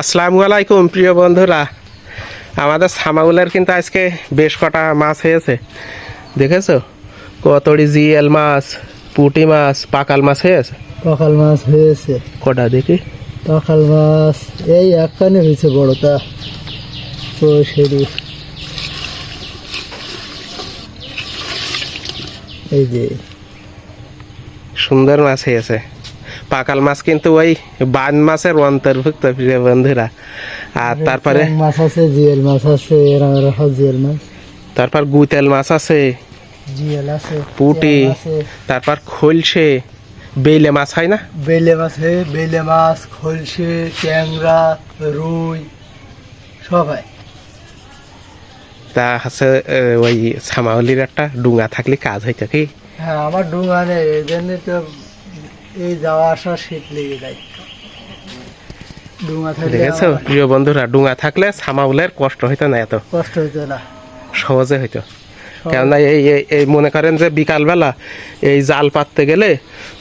আসসালামু আলাইকুম প্রিয় বন্ধুরা। আমাদের সামাউলের কিন্তু আজকে বেশ কটা মাছ হয়েছে। দেখেছ? কতড়ি জিএল মাছ পুটি মাছ পাকাল মাছ হয়েছে? পাখাল মাছ হয়েছে। কটা দেখি? পাখাল মাছ এই একখানে হয়েছে বড়টা। তো সেরি এই যে। সুন্দর মাছ হয়েছে। পাকাল মাছ কিন্তু ওই বান মাছের অন্তর্ভুক্ত প্রিয় বন্ধুরা। আর তারপরে মাছ আছে জিএল মাছ আছে এরকম মাছ। তারপর গুতেল মাছ আছে জিএল আছে পুটি তারপর খোলসে বেলে মাছ হয় না? বেলে মাছ হে বেলে মাছ খলসে ট্যাংরা রুই সবাই তা হচ্ছে ওই সামাউলির একটা ডুঙা থাকলে কাজ হইতো কি? হ্যাঁ আমার ডুঙা নেই এই জন্যে তো এই যাওয়া আসা শীত লেগে যায়। ডুঙা থাকলে দেখেছ? প্রিয় বন্ধুরা ডুঙা থাকলে সামাউলের কষ্ট হইতো না এত। কষ্ট হতো না। সহজে হইতো। কেননা এই এই- এই মনে করেন যে বিকালবেলা এই জাল পাততে গেলে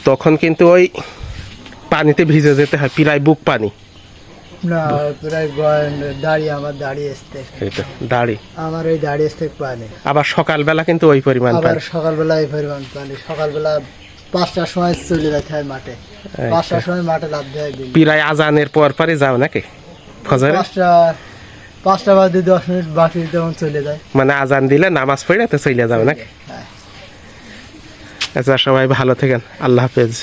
তখন কিন্তু ওই পানিতে ভিজে যেতে হয় প্রায় বুক পানি। না প্রায় আমার আসতে দাড়ি। আমার দাঁড়িয়ে আসতে পানি। আবার সকালবেলা কিন্তু ওই পরিমাণ আবার সকালবেলা এই পরিমাণ পানি। সকালবেলা পাঁচটার সময় চলে যেতে হয় মাঠে। পাঁচটার সময় মাঠে লাভ দেয় প্রায় আজানের পর পরে যাও নাকি ফজরে? পাঁচটা পাঁচটা বাদে দশ মিনিট বাকি তখন চলে যায়। মানে আজান দিলে নামাজ পড়ে তো চলে যাও নাকি? হ্যাঁ। আচ্ছা সবাই ভালো থাকেন। আল্লাহ হাফেজ।